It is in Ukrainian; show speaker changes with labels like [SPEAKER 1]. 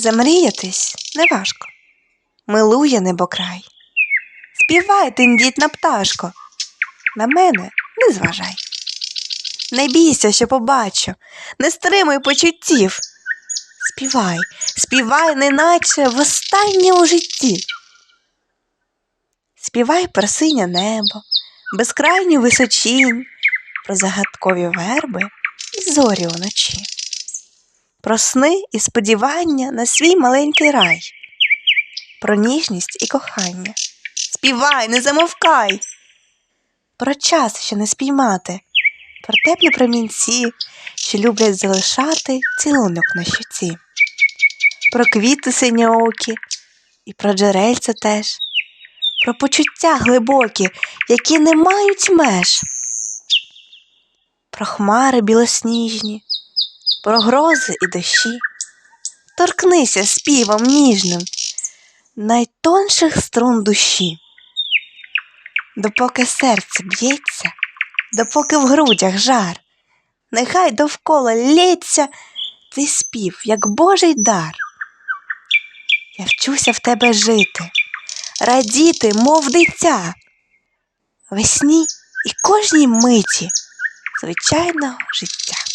[SPEAKER 1] Замріятись неважко, милує небокрай. Співай, тендітна пташко, на мене не зважай. Не бійся, що побачу, не стримуй почуттів. Співай, співай, неначе востаннє у житті. Співай про синє небо, безкрайню височінь, про загадкові верби і зорі уночі, про сни і сподівання на свій маленький рай, про ніжність і кохання. Співай, не замовкай, про час, що не спіймати, про теплі промінці, що люблять залишати цілунок на щоці, про квіти синьоокі і про джерельце теж, про почуття глибокі, які не мають меж, про хмари білосніжні, про грози і дощі. Торкнися співом ніжним найтонших струн душі. Допоки серце б'ється, допоки в грудях жар, нехай довкола лється твій спів, як Божий дар. Я вчуся в тебе жити, радіти, мов дитя, весні і кожній миті звичайного життя.